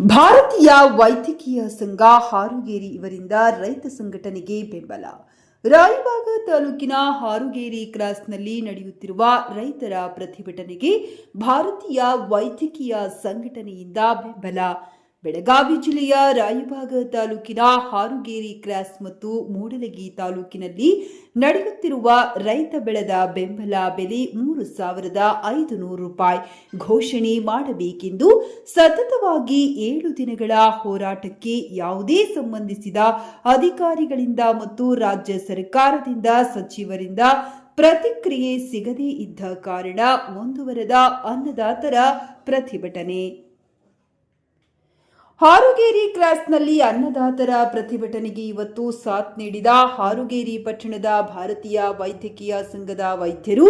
ಭಾರತೀಯ ವೈದ್ಯಕೀಯ ಸಂಘ ಹಾರುಗೇರಿ ಇವರಿಂದ ರೈತ ಸಂಘಟನೆಗೆ ಬೆಂಬಲ. ರಾಯಬಾಗ ತಾಲೂಕಿನ ಹಾರುಗೇರಿ ಕ್ರಾಸ್ನಲ್ಲಿ ನಡೆಯುತ್ತಿರುವ ರೈತರ ಪ್ರತಿಭಟನೆಗೆ ಭಾರತೀಯ ವೈದ್ಯಕೀಯ ಸಂಘಟನೆಯಿಂದ ಬೆಂಬಲ. ಬೆಳಗಾವಿ ಜಿಲ್ಲೆಯ ರಾಯಭಾಗ ತಾಲೂಕಿನ ಹಾರುಗೇರಿ ಕ್ರಾಸ್ ಮತ್ತು ಮೂಡಲಗಿ ತಾಲೂಕಿನಲ್ಲಿ ನಡೆಯುತ್ತಿರುವ ರೈತ ಬೆಳೆದ ಬೆಂಬಲ ಬೆಲೆ ಮೂರು ಸಾವಿರದ ಐದು ನೂರು ರೂಪಾಯಿ ಘೋಷಣೆ ಮಾಡಬೇಕೆಂದು ಸತತವಾಗಿ ಏಳು ದಿನಗಳ ಹೋರಾಟಕ್ಕೆ ಯಾವುದೇ ಸಂಬಂಧಿಸಿದ ಅಧಿಕಾರಿಗಳಿಂದ ಮತ್ತು ರಾಜ್ಯ ಸರ್ಕಾರದಿಂದ ಸಚಿವರಿಂದ ಪ್ರತಿಕ್ರಿಯೆ ಸಿಗದೇ ಇದ್ದ ಕಾರಣ ಮುಂದುವರೆದ ಅನ್ನದಾತರ ಪ್ರತಿಭಟನೆ. ಹಾರುಗೇರಿ ಕ್ರಾಸ್ನಲ್ಲಿ ಅನ್ನದಾತರ ಪ್ರತಿಭಟನೆಗೆ ಇವತ್ತು ಸಾಥ್ ನೀಡಿದ ಹಾರುಗೇರಿ ಪಟ್ಟಣದ ಭಾರತೀಯ ವೈದ್ಯಕೀಯ ಸಂಘದ ವೈದ್ಯರು,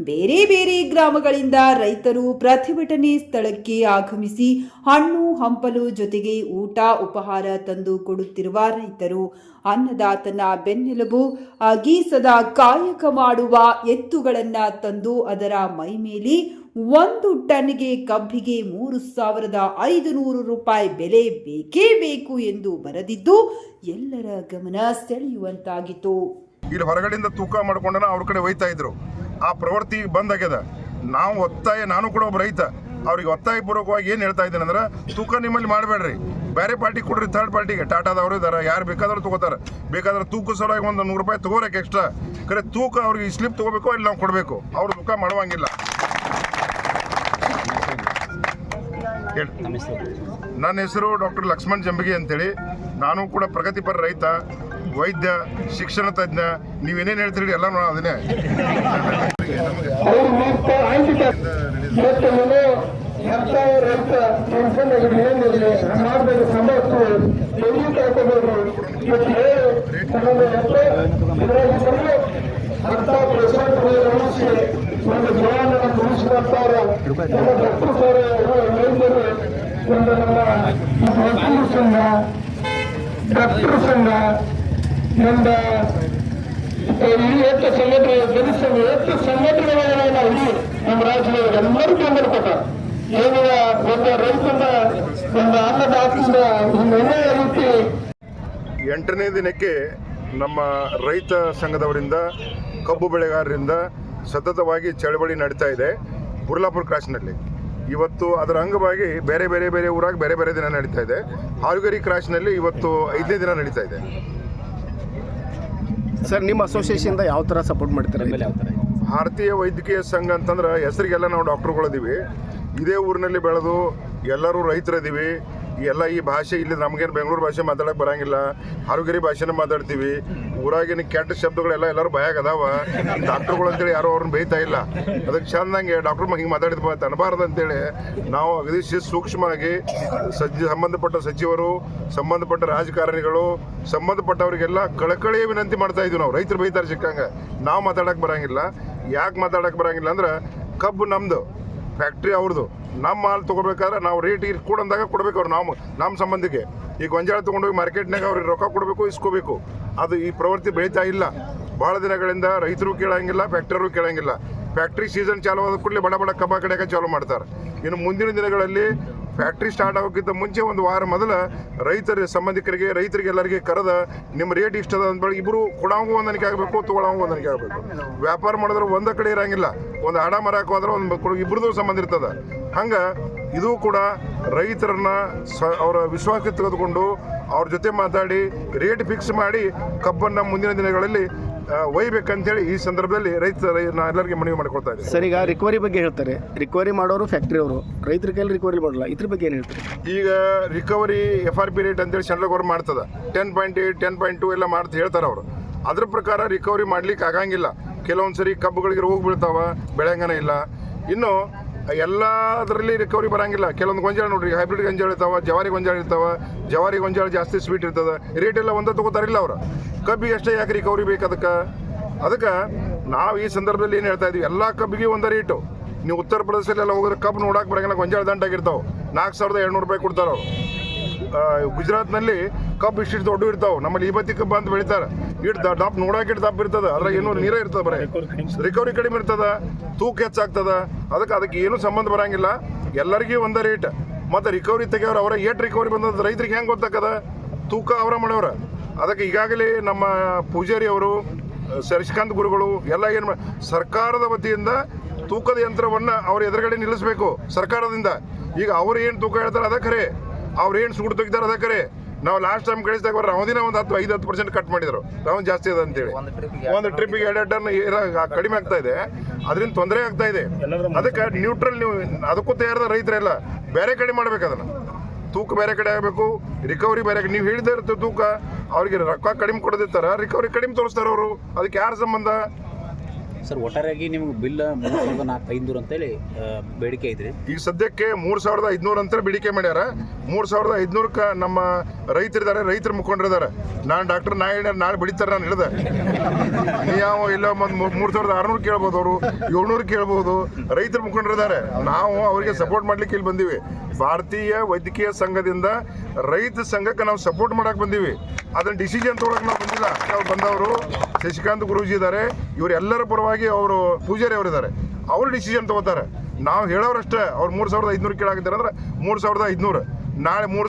ಬೇರೆ ಬೇರೆ ಗ್ರಾಮಗಳಿಂದ ರೈತರು ಪ್ರತಿಭಟನೆ ಸ್ಥಳಕ್ಕೆ ಆಗಮಿಸಿ ಹಣ್ಣು ಹಂಪಲು ಜೊತೆಗೆ ಊಟ ಉಪಹಾರ ತಂದು ಕೊಡುತ್ತಿರುವ ರೈತರು. ಅನ್ನದಾತನ ಬೆನ್ನೆಲುಬು ಆಗಿ ಸದಾ ಕಾಯಕ ಮಾಡುವ ಎತ್ತುಗಳನ್ನು ತಂದು ಅದರ ಮೈಮೇಲೆ ಒಂದು ಟನ್ಗೆ ಕಬ್ಬಿಗೆ ಮೂರು ಸಾವಿರದ ಐದು ನೂರು ರೂಪಾಯಿ ಬೆಲೆ ಬೇಕೇ ಬೇಕು ಎಂದು ಬರೆದಿದ್ದು ಎಲ್ಲರ ಗಮನ ಸೆಳೆಯುವಂತಾಗಿತ್ತು. ಇಲ್ಲಿ ಹೊರಗಡೆಯಿಂದ ತೂಕ ಮಾಡ್ಕೊಂಡನ ಅವ್ರ ಕಡೆ ಒಯ್ತಾ ಇದ್ರು. ಆ ಪ್ರವೃತ್ತಿ ಬಂದಾಗ್ಯದ ನಾವು ಒತ್ತಾಯ, ನಾನು ಕೂಡ ಒಬ್ಬ ರೈತ. ಅವ್ರಿಗೆ ಒತ್ತಾಯ ಪೂರ್ವಕವಾಗಿ ಏನು ಹೇಳ್ತಾ ಇದ್ದೇನೆ ಅಂದ್ರೆ, ತೂಕ ನಿಮ್ಮಲ್ಲಿ ಮಾಡಬೇಡ್ರಿ. ಬೇರೆ ಪಾರ್ಟಿ ಕೊಡ್ರಿ ಥರ್ಡ್ ಪಾರ್ಟಿಗೆ ಟಾಟಾದವರು ಇದ್ದಾರೆ ಯಾರು ಬೇಕಾದ್ರೂ ತಗೋತಾರೆ. ಬೇಕಾದ್ರೆ ತೂಕ ಸಲುವಾಗಿ ಒಂದು ನೂರು ರೂಪಾಯಿ ತಗೋರಕ್ಕೆ ಎಕ್ಸ್ಟ್ರಾ ಕರೆ ತೂಕ ಅವ್ರಿಗೆ ಸ್ಲಿಪ್ ತಗೋಬೇಕು ಅಲ್ಲಿ ನಾವು ಕೊಡಬೇಕು? ಅವ್ರು ತೂಕ ಮಾಡುವಂಗಿಲ್ಲ. ಹೇಳಿ ನನ್ನ ಹೆಸರು ಡಾಕ್ಟರ್ ಲಕ್ಷ್ಮಣ್ ಜಂಬಗಿ ಅಂತೇಳಿ. ನಾನು ಕೂಡ ಪ್ರಗತಿಪರ ರೈತ ವೈದ್ಯ ಶಿಕ್ಷಣ ತಜ್ಞ. ನೀವೇನೇನು ಹೇಳ್ತೀರಿ ಎಲ್ಲ ನಾನು ಅದನ್ನೇ. ಒಂದು ಜವಾನ ಉಳಿಸಿ ಬರ್ತಾರ ನಮ್ಮ ಡಾಕ್ಟರ್ ಸರ್ ವೈದ್ಯರು ಒಂದು ನಮ್ಮ ವಕೀಲ ಸಂಘ ಡಾಕ್ಟರ್ ಸಂಘ ನಮ್ಮ ಇವತ್ತು ಸಂಘಟನೆ ಜನಸಂಘ ಎಷ್ಟು ಸಂಘಟನೆಗಳನ್ನ ನಾವು ಇಲ್ಲಿ ನಮ್ಮ ರಾಜ್ಯದೊಳಗೆ ಎಲ್ಲರೂ ಬೆಂಬಲ ಕೊಟ್ಟ ಏನಿಲ್ಲ ಒಂದು ರೈತನ ಒಂದು ಅನ್ನದಾತದಿಂದ ಇನ್ನೊಂದೇ ರೀತಿ ಎಂಟನೇ ದಿನಕ್ಕೆ ನಮ್ಮ ರೈತ ಸಂಘದವರಿಂದ, ಕಬ್ಬು ಬೆಳೆಗಾರರಿಂದ ಸತತವಾಗಿ ಚಳವಳಿ ನಡೀತಾ ಇದೆ. ಬುರ್ಲಾಪುರ ಕ್ರಾಸ್ನಲ್ಲಿ. ಇವತ್ತು ಅದರ ಅಂಗವಾಗಿ ಬೇರೆ ಬೇರೆ ಬೇರೆ ಊರಾಗಿ ಬೇರೆ ಬೇರೆ ದಿನ ನಡೀತಾ ಇದೆ. ಹಾಲುಗರಿ ಕ್ರಾಸ್ನಲ್ಲಿ ಇವತ್ತು ಐದನೇ ದಿನ ನಡೀತಾ ಇದೆ. ಸರ್ ನಿಮ್ಮ ಅಸೋಸಿಯೇಷನ್ ಯಾವ ಥರ ಸಪೋರ್ಟ್ ಮಾಡ್ತಾರೆ ಭಾರತೀಯ ವೈದ್ಯಕೀಯ ಸಂಘ ಅಂತಂದ್ರೆ ಹೆಸರಿಗೆಲ್ಲ ನಾವು ಡಾಕ್ಟ್ರುಗಳಿದ್ದೀವಿ ಇದೇ ಊರಿನಲ್ಲಿ ಬೆಳೆದು ಎಲ್ಲರೂ ರೈತರಿದ್ದೀವಿ ಎಲ್ಲ ಈ ಭಾಷೆ ಇಲ್ಲಿ ನಮಗೇನು ಬೆಂಗಳೂರು ಭಾಷೆ ಮಾತಾಡಕ್ಕೆ ಬರಂಗಿಲ್ಲ. ಹರುಗರಿ ಭಾಷೆನ ಮಾತಾಡ್ತೀವಿ. ಊರಾಗಿನ ಕೆಟ್ಟ ಶಬ್ದಗಳೆಲ್ಲ ಎಲ್ಲರೂ ಭಯ ಅದಾವ ಡಾಕ್ಟ್ರುಗಳು ಅಂತೇಳಿ ಯಾರು ಅವ್ರನ್ನ ಬೈತಾ ಇಲ್ಲ. ಅದಕ್ಕೆ ಚಂದಂಗೆ ಡಾಕ್ಟ್ರ್ ಹಿಂಗೆ ಮಾತಾಡಿದ ಅನ್ಬಾರ್ದು ಅಂತೇಳಿ ನಾವು ಅಗದಿ ಸೂಕ್ಷ್ಮವಾಗಿ ಸಜ್ಜ ಸಂಬಂಧಪಟ್ಟ ಸಚಿವರು, ಸಂಬಂಧಪಟ್ಟ ರಾಜಕಾರಣಿಗಳು, ಸಂಬಂಧಪಟ್ಟವರಿಗೆಲ್ಲ ಕಳಕಳಿಯ ವಿನಂತಿ ಮಾಡ್ತಾ ಇದ್ವಿ ನಾವು. ರೈತರು ಬೈತಾರೆ ಸಿಕ್ಕಂಗ. ನಾವು ಮಾತಾಡಕ್ಕೆ ಬರಂಗಿಲ್ಲ. ಯಾಕೆ ಮಾತಾಡಕ್ಕೆ ಬರಂಗಿಲ್ಲ ಅಂದ್ರೆ ಕಬ್ಬು ನಮ್ಮದು ಫ್ಯಾಕ್ಟ್ರಿ ಅವ್ರದ್ದು ನಮ್ಮ ಮಾಲ್ ತೊಗೋಬೇಕಾದ್ರೆ ನಾವು ರೇಟ್ ಕೊಡಂದಾಗ ಕೊಡಬೇಕು ಅವ್ರು, ನಾವು ನಮ್ಮ ಸಂಬಂಧಿಗೆ. ಈ ಗೊಂಜಾಳ ತೊಗೊಂಡೋಗಿ ಮಾರ್ಕೆಟ್ನಾಗ ಅವ್ರಿಗೆ ರೊಕ್ಕ ಕೊಡಬೇಕು, ಇಸ್ಕೋಬೇಕು. ಅದು ಈ ಪ್ರವೃತ್ತಿ ಬೆಳೀತಾ ಇಲ್ಲ. ಭಾಳ ದಿನಗಳಿಂದ ರೈತರು ಕೇಳಂಗಿಲ್ಲ ಫ್ಯಾಕ್ಟ್ರಿಯವರು ಕೇಳಂಗಿಲ್ಲ. ಫ್ಯಾಕ್ಟ್ರಿ ಸೀಸನ್ ಚಾಲು ಆದ ಕೂಡಲೇ ಬಡ ಬಡ ಕಬ್ಬ ಕಡೆಗೆ ಚಾಲು ಮಾಡ್ತಾರೆ. ಇನ್ನು ಮುಂದಿನ ದಿನಗಳಲ್ಲಿ ಫ್ಯಾಕ್ಟ್ರಿ ಸ್ಟಾರ್ಟ್ ಆಗೋಕ್ಕಿಂತ ಮುಂಚೆ ಒಂದು ವಾರ ಮೊದಲು ರೈತರ, ಸಂಬಂಧಿಕರಿಗೆ ರೈತರಿಗೆ ಎಲ್ಲರಿಗೆ ಕರೆದ ನಿಮ್ಮ ರೇಟ್ ಇಷ್ಟದ ಅಂದ್ಬೇಡಿ ಇಬ್ಬರು ಕೊಡೋಂಗೂ ಹೊಂದಾಣಿಕೆ ಆಗಬೇಕು ತೊಗೊಳಂಗೂ ಹೊಂದಾಣಿಕೆ ಆಗಬೇಕು. ವ್ಯಾಪಾರ ಮಾಡಿದ್ರೆ ಒಂದ ಕಡೆ ಇರಂಗಿಲ್ಲ. ಒಂದು ಹಡ ಮರಕ್ಕೆ ಹೋದ್ರೆ ಒಂದು ಇಬ್ಬರದು ಸಂಬಂಧ ಇರ್ತದೆ. ಹಂಗೆ ಇದು ಕೂಡ ರೈತರನ್ನ ಸ ಅವರ ವಿಶ್ವಾಸಕ್ಕೆ ತೆಗೆದುಕೊಂಡು ಅವ್ರ ಜೊತೆ ಮಾತಾಡಿ, ರೇಟ್ ಫಿಕ್ಸ್ ಮಾಡಿ ಕಬ್ಬನ್ನು ಮುಂದಿನ ದಿನಗಳಲ್ಲಿ ಒಯ್ಬೇಕಂತೇಳಿ ಈ ಸಂದರ್ಭದಲ್ಲಿ ರೈತ ನಾ ಎಲ್ಲರಿಗೆ ಮನವಿ ಮಾಡಿಕೊಳ್ತಾ ಇದ್ದೀನಿ. ಸರ್ ಈಗ ರಿಕವರಿ ಬಗ್ಗೆ ಹೇಳ್ತಾರೆ. ರಿಕವರಿ ಮಾಡೋರು ಫ್ಯಾಕ್ಟ್ರಿ ಅವರು. ರೈತರ ಕೈಯಲ್ಲಿ ರಿಕವರಿ ಮಾಡಲ್ಲ. ಇದ್ರ ಬಗ್ಗೆ ಏನು ಹೇಳ್ತಾರೆ? ಈಗ recovery F R P rate ಅಂತೇಳಿ ಸೆಂಟ್ರಲ್ ಗೌರ್ಮೆಂಟ್ ಮಾಡ್ತದ. Ten point eight ten point two ಎಲ್ಲ ಮಾಡ್ತಾ ಹೇಳ್ತಾರೆ ಅವರು. ಅದ್ರ ಪ್ರಕಾರ ರಿಕವರಿ ಮಾಡ್ಲಿಕ್ಕೆ ಆಗಂಗಿಲ್ಲ. ಕೆಲವೊಂದು ಸರಿ ಕಬ್ಬುಗಳಿಗೆ ರೋಗ ಬೀಳ್ತಾವ ಬೆಳೆಂಗನ ಇಲ್ಲ. ಇನ್ನು ಎಲ್ಲದರಲ್ಲಿ ರಿಕವರಿ ಬರಂಗಿಲ್ಲ. ಕೆಲವೊಂದು ಗೊಂಜಾಳ ನೋಡ್ರಿ ಹೈಬ್ರಿಡ್ ಗೊಂಜಾಳ ಇರ್ತಾವ, ಜವಾರಿ ಗೊಂಜಾಳ ಇರ್ತಾವ, ಜವಾರಿ ಗೊಂಜಾಳ ಜಾಸ್ತಿ ಸ್ವೀಟ್ ಇರ್ತದ ರೇಟ್ ಎಲ್ಲ ಒಂದೇ ತಗೋತಾರಿಲ್ಲ ಅವ್ರು. ಕಬ್ಬಿಗೆ ಅಷ್ಟೇ ಯಾಕೆ ರಿಕವರಿ ಬೇಕು ಅದಕ್ಕೆ? ಅದಕ್ಕೆ ನಾವು ಈ ಸಂದರ್ಭದಲ್ಲಿ ಏನು ಹೇಳ್ತಾ ಇದೀವಿ, ಎಲ್ಲ ಕಬ್ಬಿಗೆ ಒಂದೇ ರೇಟು ನೀವು ಉತ್ತರ ಪ್ರದೇಶದಲ್ಲೆಲ್ಲ ಹೋದ್ರೆ ಕಬ್ಬು ನೋಡಕ್ಕೆ ಬರಂಗಿಲ್ಲ, ಗೊಂಜಾಳ ದಂಟಾಗಿರ್ತಾವೆ ನಾಲ್ಕು ಸಾವಿರದ ಏಳ್ನೂರು ರೂಪಾಯಿ ಕೊಡ್ತಾರೆ ಅವರು. ಗುಜರಾತ್ನಲ್ಲಿ ಕಬ್ಬು ಇಷ್ಟಿಷ್ಟು ದೊಡ್ಡ ಇರ್ತಾವೆ. ನಮ್ಮಲ್ಲಿ ಈ ಕಬ್ಬು ಅಂತ ಬೆಳಿತಾರೆ. ಇಟ್ಟು ದಪ್ಪ ನೋಡಕ್ಕೆ ಇಟ್ಟು ದಪ್ಪ ಇರ್ತದೆ. ಅದ್ರಾಗ ಏನು ನೀರೇ ಬರ ಬರೀ. ರಿಕವರಿ ಕಡಿಮೆ ಇರ್ತದ, ತೂಕ ಹೆಚ್ಚಾಗ್ತದ. ಅದಕ್ಕೆ ಅದಕ್ಕೆ ಏನು ಸಂಬಂಧ ಬರಂಗಿಲ್ಲ. ಎಲ್ಲರಿಗೂ ಒಂದೇ ರೇಟ್ ಮತ್ತು ರಿಕವರಿ ತೆಗಿಯೋರು ಅವರ ಏಟ್ ರಿಕವರಿ ಬಂದದ ರೈತರಿಗೆ ಹೆಂಗೆ ಗೊತ್ತಾಗದ ತೂಕ ಅವರ ಮಾಡೋರ ಅದಕ್ಕೆ ಈಗಾಗಲೇ ನಮ್ಮ ಪೂಜಾರಿ ಅವರು ಶಶಿಕಾಂತ್ ಗುರುಗಳು, ಎಲ್ಲ ಏನು ಸರ್ಕಾರದ ವತಿಯಿಂದ ತೂಕದ ಯಂತ್ರವನ್ನು ಅವ್ರ ಎದುರುಗಡೆ ನಿಲ್ಲಿಸಬೇಕು ಸರ್ಕಾರದಿಂದ. ಈಗ ಅವ್ರು ಏನು ತೂಕ ಹೇಳ್ತಾರೆ ಅದ ಖರೆ ಅವ್ರು ಏನು ಸೂಡು ತೆಗಿತಾರೆ ಅದೇ ಖರೆ ನಾವು ಲಾಸ್ಟ್ ಟೈಮ್ ಕಳಿಸಿದಾಗ ಅವ್ರು ಅವಧಿನ ಒಂದು ಹತ್ತು ಐದು ಹತ್ತು ಪರ್ಸೆಂಟ್ ಕಟ್ ಮಾಡಿದ್ರು. ನಾವು ಜಾಸ್ತಿ ಅದ ಅಂತೇಳಿ. ಒಂದು ಟ್ರಿಪ್ಪಿಗೆ ಎರಡು ಟನ್ ಕಡಿಮೆ ಆಗ್ತಾ ಇದೆ. ಅದರಿಂದ ತೊಂದರೆ ಆಗ್ತಾ ಇದೆ. ಅದಕ್ಕೆ ನ್ಯೂಟ್ರಲ್ ನೀವು ಅದಕ್ಕೂ ತಯಾರದ ರೈತರೆಲ್ಲ ಬೇರೆ ಕಡೆ ಮಾಡ್ಬೇಕು ಅದನ್ನು. ತೂಕ ಬೇರೆ ಕಡೆ ಆಗಬೇಕು. ರಿಕವರಿ ಬೇರೆ ಕಡೆ ನೀವು ಹೇಳಿದ ಇರುತ್ತೆ ತೂಕ ಅವ್ರಿಗೆ ರೊಕ್ಕ ಕಡಿಮೆ ಕೊಡದಿರ್ತಾರ. ರಿಕವರಿ ಕಡಿಮೆ ತೋರಿಸ್ತಾರ ಅವರು. ಅದಕ್ಕೆ ಯಾರ ಸಂಬಂಧ? ಸರ್, ಒಟ್ಟಾರೆಯಾಗಿ ನಿಮ್ಗೆ ಬಿಲ್ ಮೂರು ಸಾವಿರದ ನಾಲ್ಕು ಅಂತೇಳಿ ಬೇಡಿಕೆ ಐತ್ರಿ. ಈಗ ಸದ್ಯಕ್ಕೆ ಮೂರು ಸಾವಿರದ ಐದುನೂರು ಅಂತ ಬೇಡಿಕೆ ಮಾಡ್ಯಾರ. ಮೂರು ಸಾವಿರದ ಐದುನೂರಕ್ಕೆ ನಮ್ಮ ರೈತರಿದ್ದಾರೆ, ರೈತರ ಮುಖಂಡರಿದ್ದಾರೆ. ನಾನು ಡಾಕ್ಟರ್ ನಾ ಹೇಳ್ಯಾರ ನಾಳೆ ಬೆಳಿತಾರೆ ನಾನು ಹೇಳಿದೆ. ನೀವು ಇಲ್ಲ ಒಂದು ಮೂರು ಸಾವಿರದ ಆರುನೂರು ಕೇಳ್ಬೋದು ಅವರು, ಏಳ್ನೂರು ಕೇಳ್ಬೋದು. ರೈತರ ಮುಖಂಡರಿದ್ದಾರೆ. ನಾವು ಅವರಿಗೆ ಸಪೋರ್ಟ್ ಮಾಡ್ಲಿಕ್ಕೆ ಇಲ್ಲಿ ಬಂದೀವಿ. ಭಾರತೀಯ ವೈದ್ಯಕೀಯ ಸಂಘದಿಂದ ರೈತ ಸಂಘಕ್ಕೆ ನಾವು ಸಪೋರ್ಟ್ ಮಾಡಕ್ಕೆ ಬಂದೀವಿ. ಅದನ್ನ ಡಿಸಿಷನ್ ತೊಗೊಳಕ್ಕೆ ನಾವು ಬಂದಿಲ್ಲ. ಬಂದವರು, ಶಶಿಕಾಂತ್ ಗುರೂಜಿ ಇದ್ದಾರೆ ಇವರೆಲ್ಲರ ಪರವಾಗಿ ಅವರು ಪೂಜಾರಿ ಅವರಿದ್ದಾರೆ. ಅವ್ರು ಡಿಸಿಷನ್ ತಗೋತಾರೆ. ನಾವು ಹೇಳೋರಷ್ಟೇ, ಅವ್ರು ಮೂರು ಸಾವಿರದ ಐದುನೂರು ಕೇಳಾಗಿದ್ದಾರೆ ಅಂದ್ರೆ ಮೂರು ಸಾವಿರದ ಐದುನೂರು. ನಾಳೆ ಮೂರು